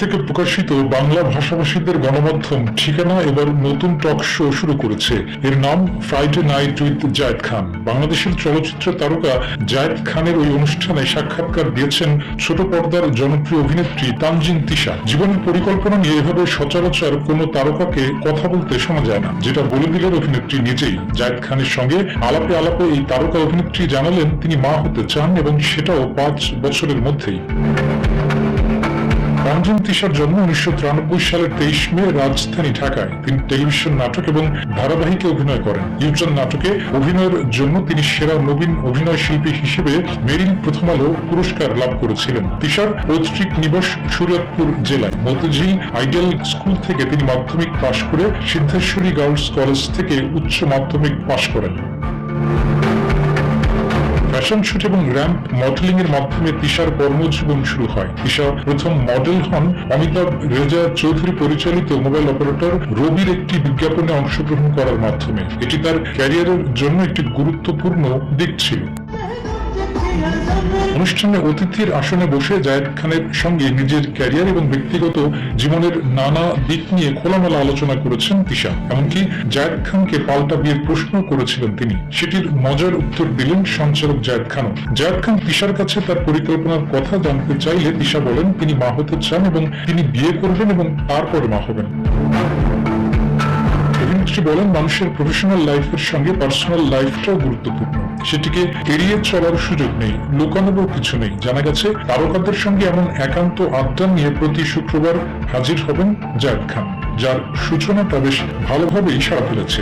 থেকে প্রকাশিত বাংলা ভাষাভাষীদের গণমাধ্যম ঠিকানা এবার নতুন টক শো শুরু করেছে। এর নাম Friday night with Zayed Khan বাংলাদেশের চলচ্চিত্র তারকা জায়েদ খানের ওই অনুষ্ঠানে সাক্ষাৎকার দিয়েছেন ছোট পর্দার জনপ্রিয় অভিনেত্রী তানজিন তিশা। জীবনের পরিকল্পনা নিয়ে এভাবে সচরাচর কোনো তারকাকে কথা বলতে শোনা যায় না, যেটা বলে দিলেন অভিনেত্রী নিজেই। জায়েদ খানের সঙ্গে আলাপে আলাপে এই তারকা অভিনেত্রী জানালেন তিনি মা হতে চান এবং সেটাও পাঁচ বছরের মধ্যেই। রঞ্জন তিশার জন্ম উনিশশো তিরানব্বই সালের তেইশ মে রাজধানী ঢাকায়। তিনি টেলিভিশন নাটক এবং ধারাবাহিকে অভিনয় করেন। ইউজন নাটকে অভিনয়ের জন্য তিনি সেরা নবীন অভিনয় শিল্পী হিসেবে মেরিল প্রথম আলো পুরস্কার লাভ করেছিলেন। তিশার পৈতৃক নিবাস সুরতপুর জেলায়। মতিঝিল আইডিয়াল স্কুল থেকে তিনি মাধ্যমিক পাশ করে সিদ্ধেশ্বরী গার্লস কলেজ থেকে উচ্চ মাধ্যমিক পাশ করেন। ফ্যাশন শুট এবং র্যাম্প মডেলিং এর মাধ্যমে তিশার কর্মজীবন শুরু হয়। তিশা প্রথম মডেল হন অমিতাভ রেজা চৌধুরী পরিচালিত মোবাইল অপারেটর রবির একটি বিজ্ঞাপনে অংশগ্রহণ করার মাধ্যমে। এটি তার ক্যারিয়ারের জন্য একটি গুরুত্বপূর্ণ দিক ছিল। অনুষ্ঠানে অতিথির আসনে বসে জায়েদ খানের সঙ্গে নিজের ক্যারিয়ার এবং ব্যক্তিগত জীবনের নানা দিক নিয়ে খোলামেলা আলোচনা করেছেন তিশা। এমনকি জায়েদ খানকে পাল্টা বিয়ের প্রশ্ন করেছিলেন তিনি। সেটির মজার উত্তর দিলেন সঞ্চালক জায়েদ খানও। জায়েদ খান তিশার কাছে তার পরিকল্পনার কথা জানতে চাইলে তিশা বলেন, তিনি মা হতে চান এবং তিনি বিয়ে করবেন এবং তারপর মা হবেন। অভিনেত্রী বলেন, মানুষের প্রফেশনাল লাইফের সঙ্গে পার্সোনাল লাইফটাও গুরুত্বপূর্ণ। সেটিকে এড়িয়ে চলার সুযোগ নেই, লুকানোরও কিছু নেই। জানা গেছে, তারকাদের সঙ্গে এমন একান্ত আড্ডা নিয়ে প্রতি শুক্রবার হাজির হবেন জায়দ খান, যার সূচনাটা বেশ ভালোভাবেই সারা ফেলেছে।